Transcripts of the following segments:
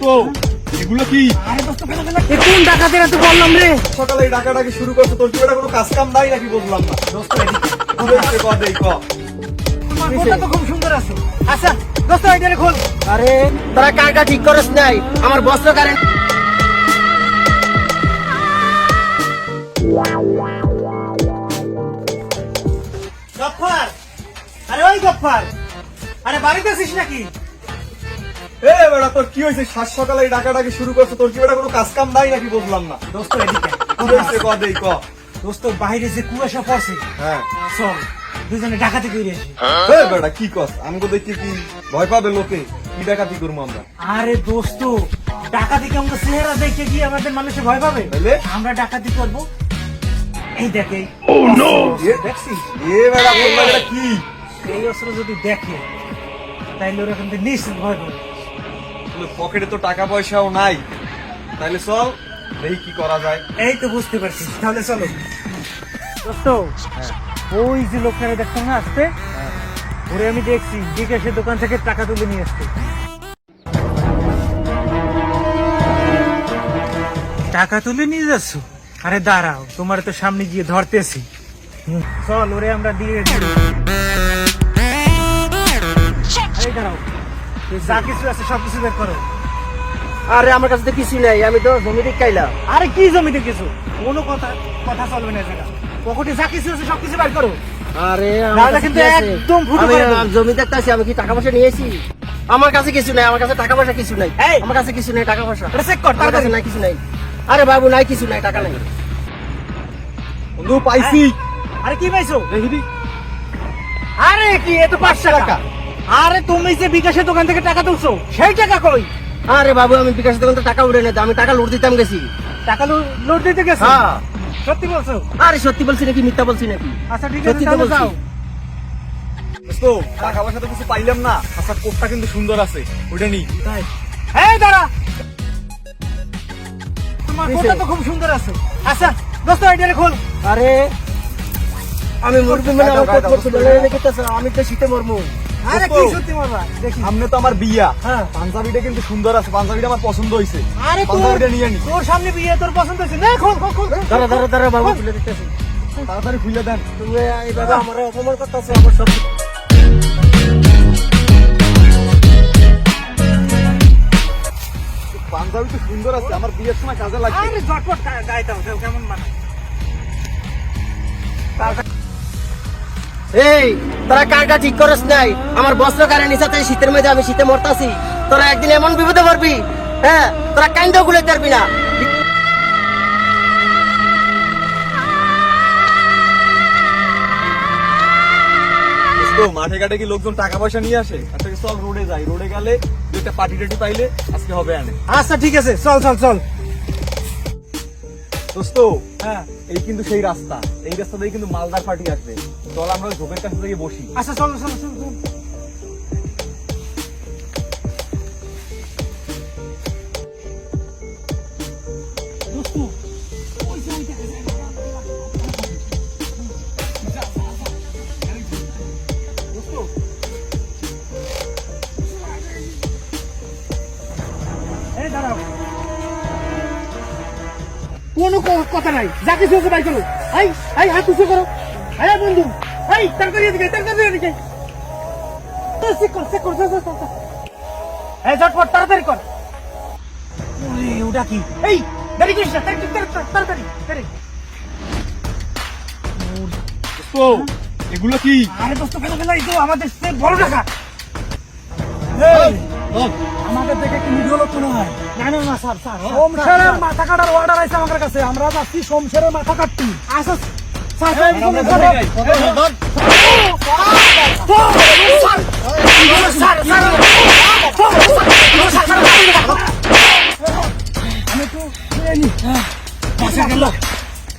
দোস্ত এগুলো কি? কোন ডাকাতের এত বললাম রে? সকালে এই ডাকাডাকি শুরু করছ তোর কি কোনো কাজ কাম নাই নাকি বুঝলাম না? দোস্ত এদিকে ঘুরে এসে কর দেই ক তোমার কথা তো খুব সুন্দর আছে। আচ্ছা দোস্ত এটারে খোল। আরে তোরা কারটা ঠিক করস নাই। আমার বস্ত্র কারেন্ট গফফার! আরে ওই গফফার! আরে বাড়িতে আছিস নাকি? এ বেটা তোর কি হয়েছে? সাত সকালে ডাকাডাকি শুরু করছ? তোর কি কোনো কাজ কাম নাই নাকি বুঝলাম না? দোস্ত এদিকে ঘুরে এসে কর দেই ক। দোস্ত বাইরে যে কুয়াশা পড়ছে। হ্যাঁ। চল দুজনে ডাকাতি করে আসি। এ বেটা কি কস? আমাকে দেখি কি ভয় পাবে লোকে? কি ডাকাতি করব আমরা? আরে দোস্ত ডাকাতি কেমন চেহারা দেখে কি আমাদের মানুষে ভয় পাবে? তাইলে? আমরা ডাকাতি করব। এই দেখে। এ দেখছি। এ বেটা বললা কি? এই অস্ত্র যদি দেখে তাইলে ওরা কিন্তু নিশ্চিত ভয় পাবে। পকেটে তো টাকা পয়সাও নাই। তাইলে চল দেখি কি করা যায়। এই তো বুঝতে পারছি তাহলে চলো। দোস্ত ওই যে লোকটারে দেখতাম না আসতে? ওরে আমি দেখছি বিকাশের দোকান থেকে টাকা তুলে নিয়ে আসতে টাকা তুলে নিয়ে যাচ্ছ? আরে দাঁড়াও তোমার তো সামনে গিয়ে ধরতেছি। হুম, চল ওরে আমরা দিয়ে যা কিছু আছে সব কিছু বের করো। আরে আমার কাছে তো কিছু নাই আমি তো জমি দিক খাইলাম আরে কি জমিতে কিছু? কোনো কথা কথা চলবে না সেটা। পকেটে যা কিছু আছে সব কিছু বের করো। আরে তাহলে কিন্তু একদম ফুটো করে দেবো। জমি দেখতে আছি আমি কি টাকা পয়সা নিয়েছি? আমার কাছে কিছু নাই আমার কাছে টাকা পয়সা কিছু নাই! আমার কাছে কিছু নাই টাকা পয়সা। এটা চেক কর আমার কাছে নাই কিছু নাই। আরে বাবু নাই কিছু নাই টাকা নাই। বন্ধু পাইছি। আরে কি পাইছো? আরে কি এ তো পাঁচশো টাকা। আরে তুমি যে বিকাশের দোকান থেকে টাকা তুলছো সেই টাকা কই? আরে বাবু আমি বিকাশের দোকান থেকে টাকা উড়ে নিতে আমি টাকা লুট দিতাম গেছি। টাকা লোড দিতে গেছো? হ্যাঁ। সত্যি বলছো? আরে সত্যি বলছি নাকি মিথ্যা বলছি নাকি? আচ্ছা ঠিক আছে তাহলে যাও। দোস্ত টাকা পয়সা তো কিছু পাইলাম না। আচ্ছা কোটটা কিন্তু সুন্দর আছে। ওটা নি। তাই এই দাঁড়া। তোমার কিসে? কোটা তো খুব সুন্দর আছে। আচ্ছা দোস্ত এটারে খোল। আরে আমি মরবি মানে আমি তো শীতে মরবো। আরে কি সত্যি মারবা দেখি। সামনে তো আমার বিয়া। হ্যাঁ। পাঞ্জাবিটা কিন্তু সুন্দর আছে পাঞ্জাবিটা আমার পছন্দ হয়েছে আরে পাঞ্জাবিটা নিয়ে নি তোর সামনে বিয়ে তোর পছন্দ হয়েছে না খোল খোল খোল। দাঁড়া দাঁড়া দাঁড়া বাবু তুলে দিতেছি তাড়াতাড়ি খুলে দেন। তুমি এইভাবে আমার অপমান করতেছো আমার সব পাঞ্জাবি তো সুন্দর আছে আমার বিয়ের সময় কাজে লাগবে। আরে দাও, কেমন মানে এই তোরা কারটা ঠিক করস নাই? আমার বস্ত্র কারে নিচাতে শীতের মধ্যে আমি শীতে মরতাছি। তোরা একদিন এমন বিপদে পড়বি হ্যাঁ? তোরা কাইন্দাও গুলে পারবি না। মাঠে ঘাটে কি লোকজন টাকা পয়সা নিয়ে আসে? আচ্ছা চল রোডে যাই। রোডে গেলে দুইটা পার্টি টাটি পাইলে আজকে হবে আনে। আচ্ছা ঠিক আছে চল চল চল। দোস্ত হ্যাঁ। এই কিন্তু সেই রাস্তা। এই রাস্তা দিয়ে কিন্তু মালদার পার্টি আসবে। চল আমরা ঝোপের কাছে থেকে বসি। আচ্ছা চলো চলো চলো দাঁড়াও। কোনো কথা নাই। যা কিছু হচ্ছে বাই করো। এই এই হাত উঁচু করো। এই বন্ধু। এই তাড়াতাড়ি এদিকে তাড়াতাড়ি এদিকে। চেক কর চেক। এই ঝটপট তাড়াতাড়ি কর। ওটা কি? এই দেরি করিস না তাড়াতাড়ি এগুলো কি? আরে দোস্ত ফেলে ফেলে তো আমাদের সে বড় টাকা। আমাদের দেখে কি লোক মনে হয়? না না না স্যার স্যার সোমশেরের মাথা কাটার অর্ডার আছে আমাদের কাছে। আমরা যাচ্ছি সোমশেরের মাথা কাটতি।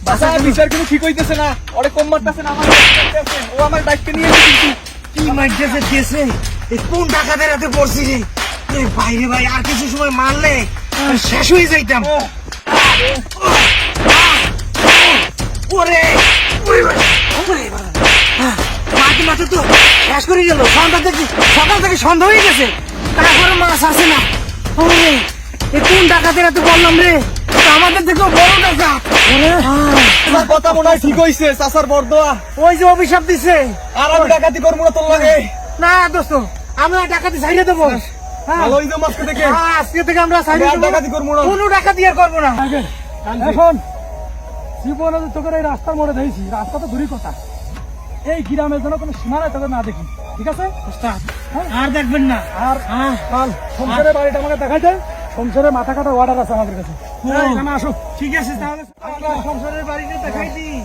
বাসায় বিচার কিন্তু ঠিক হইতেছে না। ওরে কম মারতেছে না আমার ও আমার দায়িত্ব নিয়ে কি মাইন্ডসে দিয়েছে? কোন টাকাদের হাতে পড়ছি রে বাইরে ভাই আর কিছু সময় মারলে শেষ হয়ে যাইতাম। ওরে মাটি মাটি তো শেষ করে গেল। সন্ধ্যা থেকে সকাল থেকে সন্ধ্যা হয়ে গেছে। তারপরে মাছ আসে না। ওরে কোন ডাকাতের এত বললাম রে? আমাদের থেকেও বড় ডাকাত। তোমার কথা মনে হয় ঠিক হইছে চাচার বর্দোয়া ওই যে অভিশাপ দিছে। আর আমি ডাকাতি করব না তোর লাগে। না দোস্ত আমরা ডাকাতি ছাইড়ে দেবো। ভালো থেকে হ্যাঁ, আজকে থেকে আমরা ছাইড়ে আমরা আর দেবো ডাকাতি করব না। কোনো ডাকাতি আর করব না। এখন জীবনে তোকে এই রাস্তার মোড়ে দেখছি রাস্তা তো দূরই কথা। এই গ্রামের জন্য কোনো সীমানায় তোকে না দেখি ঠিক আছে? আর দেখবেন না। আর হ্যাঁ কাল শমশেরের বাড়িটা আমাকে দেখাই দেয় শমশেরের মাথা কাটার অর্ডার আছে আমাদের কাছে। হ্যাঁ। আসো। ঠিক আছে তাহলে সংসারের বাড়িতে দেখাই দিই